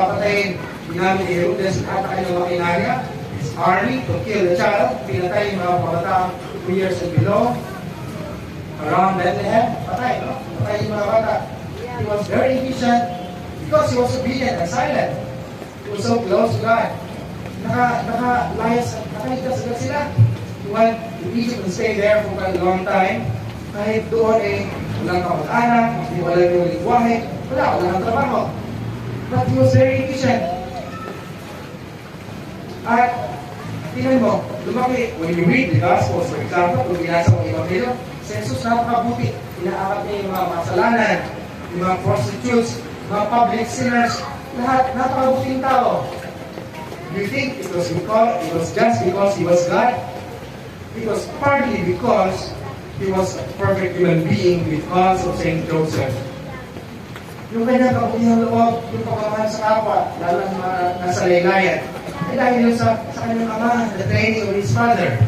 papatayin ginamit ni Herodes at ang kanyang makinarya, his army to kill the child, pinatay yung mga pabataang 2 years and below, around Bethlehem, patay, no? Patay yung mga bata. He was very efficient because he was obedient and silent. He was so close to God. Naka, naka, layas, nakaligtas agad sila. Went to Egypt and stayed there for a long time. Kahit doon eh, walang kamag-anak, hindi wala yung lingwahe, wala, wala ng trabaho. Was very efficient. At, tingnan mo, lumaki, when you read the Gospels, for example, kung binasa mo ang Ebanghelyo, Jesus napakabuti. Inaakap niya yung mga masalanan, yung mga prostitutes, mga public sinners, lahat, napakabuting tao. You think it was because it was just because he was God? It was partly because he was a perfect human being because of Saint Joseph. Yung kanyang kabutihang loob, yung pagmamahal sa kapwa, lalo mga nasa laylayan, ay dahil yun sa, sa kanyang ama, the training of his father.